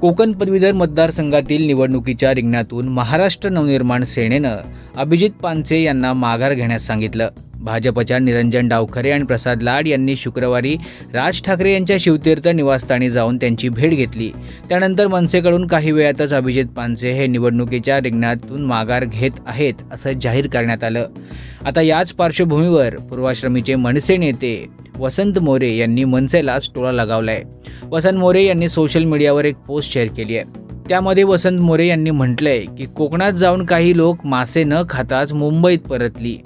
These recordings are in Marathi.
कोकण पदवीधर मतदारसंघातील निवडणुकीच्या रिंगणातून महाराष्ट्र नवनिर्माण सेनेनं अभिजित पानसे यांना माघार घेण्यास सांगितलं. भाजपच्या निरंजन डावखरे आणि प्रसाद लाड यांनी शुक्रवारी राज ठाकरे यांच्या शिवतीर्थ निवासस्थानी जाऊन त्यांची भेट घेतली. त्यानंतर मनसेकडून काही वेळातच अभिजित पानसे हे निवडणुकीच्या रिंगणातून माघार घेत आहेत असं जाहीर करण्यात आलं. आता याच पार्श्वभूमीवर पूर्वाश्रमीचे मनसे नेते वसंत मोरे यांनी मनसेलाच टोळा लगावलाय. वसंत मोरे यांनी सोशल मीडियावर एक पोस्ट शेअर केली आहे. त्यामध्ये वसंत मोरे यांनी म्हटलंय की कोकणात जाऊन काही लोक मासे न खाताच मुंबईत परतली.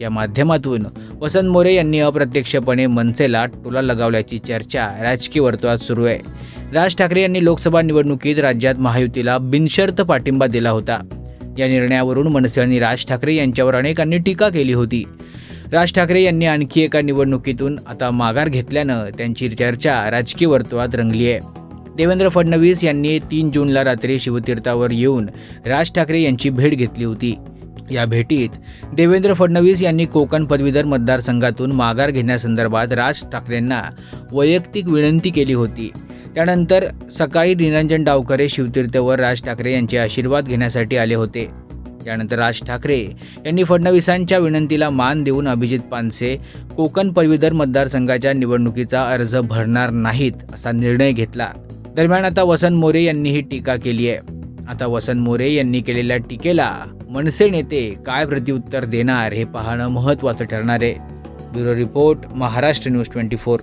या माध्यमातून वसंत मोरे यांनी अप्रत्यक्षपणे मनसेला टोला लगावल्याची चर्चा राजकीय वर्तुळात सुरू आहे. राज ठाकरे यांनी लोकसभा निवडणुकीत राज्यात महायुतीला बिनशर्त पाठिंबा दिला होता. या निर्णयावरून मनसे आणि राज ठाकरे यांच्यावर अनेकांनी टीका केली होती. राज ठाकरे यांनी आणखी एका निवडणुकीतून आता माघार घेतल्यानं त्यांची चर्चा राजकीय वर्तुळात रंगली आहे. देवेंद्र फडणवीस यांनी तीन जूनला रात्री शिवतीर्थावर येऊन राज ठाकरे यांची भेट घेतली होती. या भेटीत देवेंद्र फडणवीस यांनी कोकण पदवीधर मतदारसंघातून माघार घेण्यासंदर्भात राज ठाकरेंना वैयक्तिक विनंती केली होती. त्यानंतर सकाळी निरंजन डावकरे शिवतीर्थवर राज ठाकरे यांचे आशीर्वाद घेण्यासाठी आले होते. त्यानंतर राज ठाकरे यांनी फडणवीसांच्या विनंतीला मान देऊन अभिजित पानसे कोकण पदवीधर मतदारसंघाच्या निवडणुकीचा अर्ज भरणार नाहीत असा निर्णय घेतला. दरम्यान आता वसंत मोरे यांनी ही टीका केली आहे. आता वसंत मोरे यांनी केलेल्या टीकेला मनसे नेते काय प्रत्युत्तर देणार हे पाहणं महत्त्वाचं ठरणार आहे. Bureau report Maharashtra news twenty four.